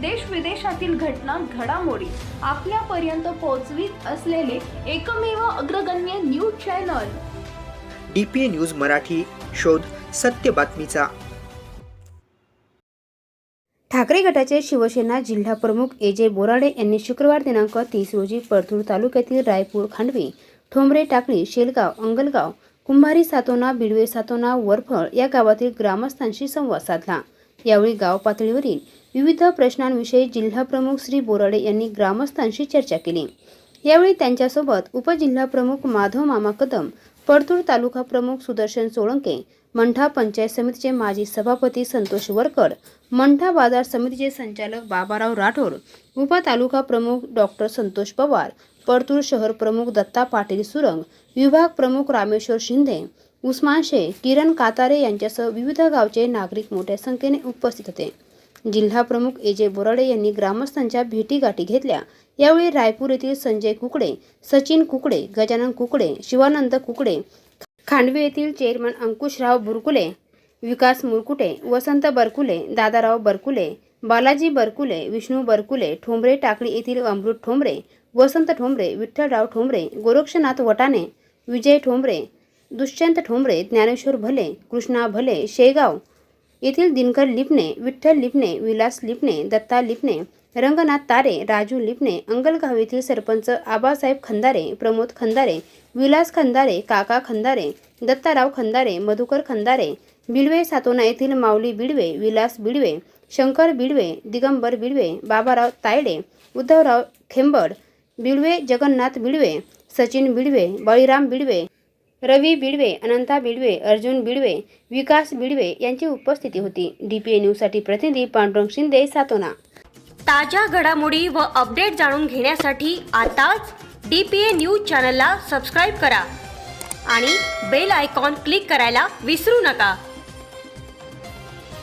देश विदेशातील घटना घडामोडी आपल्यापर्यंत पोहोचवीत असलेले एकमेव अग्रगण्य news channel. D P A news Marathi शोध सत्य बातमीचा. ठाकरे गटाचे शिवसेना जिल्हा प्रमुख ए जे बोराडे यांनी शुक्रवार दिनांक तीस रोजी परतूर तालुक्यातील रायपूर खांडवी ठोंबरे टाकळी शेलगाव अंगलगाव कुंभारी सातोना बिडवे सातोना वरफळ या गावातील ग्रामस्थांशी संवाद साधला. यावेळी गाव पातळीवरील विविध प्रश्नांविषयी जिल्हाप्रमुख श्री बोराडे यांनी ग्रामस्थांशी चर्चा केली. यावेळी त्यांच्यासोबत उपजिल्हाप्रमुख माधव मामा कदम परतूर तालुका प्रमुख सुदर्शन सोळंके मंठा पंचायत समितीचे माजी सभापती संतोष वरकड मंठा बाजार समितीचे संचालक बाबाराव राठोड उपतालुका प्रमुख डॉक्टर संतोष पवार परतूर शहर प्रमुख दत्ता पाटील सुरंग विभाग प्रमुख रामेश्वर शिंदे उस्मान शेख किरण कातारे यांच्यासह विविध गावचे नागरिक मोठ्या संख्येने उपस्थित होते. जिल्हा प्रमुख ए जे बोराडे यांनी ग्रामस्थांच्या भेटीगाठी घेतल्या. यावेळी रायपूर येथील संजय कुकडे सचिन कुकडे गजानन कुकडे शिवानंद कुकडे खांडवे येथील चेअरमन अंकुशराव बुरकुले विकास मुरकुटे वसंत बरकुले दादाराव बरकुले बालाजी बरकुले विष्णू बरकुले ठोंबरे टाकळी येथील अमृत ठोंबरे वसंत ठोंबरे विठ्ठलराव ठोंबरे गोरक्षनाथ वटाणे विजय ठोंबरे दुष्यंत ठोंबरे ज्ञानेश्वर भले कृष्णा भले शेगाव येथील दिनकर लिपणे विठ्ठल लिपणे विलास लिपणे दत्ता लिपणे रंगनाथ तारे राजू लिपणे अंगलगाव येथील सरपंच आबासाहेब खंदारे प्रमोद खंदारे विलास खंदारे काका खंदारे दत्ताराव खंदारे मधुकर खंदारे बिडवे सातोना येथील माऊली बिडवे विलास बिडवे शंकर बिडवे दिगंबर बिडवे बाबाराव तायडे उद्धवराव खेंबड बिडवे जगन्नाथ बिडवे सचिन बिडवे बळीराम बिडवे रवी बिडवे अनंता बिडवे अर्जुन बिडवे विकास बिडवे यांची उपस्थिती होती. डीपीए न्यूजसाठी प्रतिनिधी पांडुरंग शिंदे सातोना. ताज्या घडामोडी व अपडेट जाणून घेण्यासाठी आताच डी पी ए न्यूज चॅनलला सबस्क्राईब करा आणि बेल आयकॉन क्लिक करायला विसरू नका.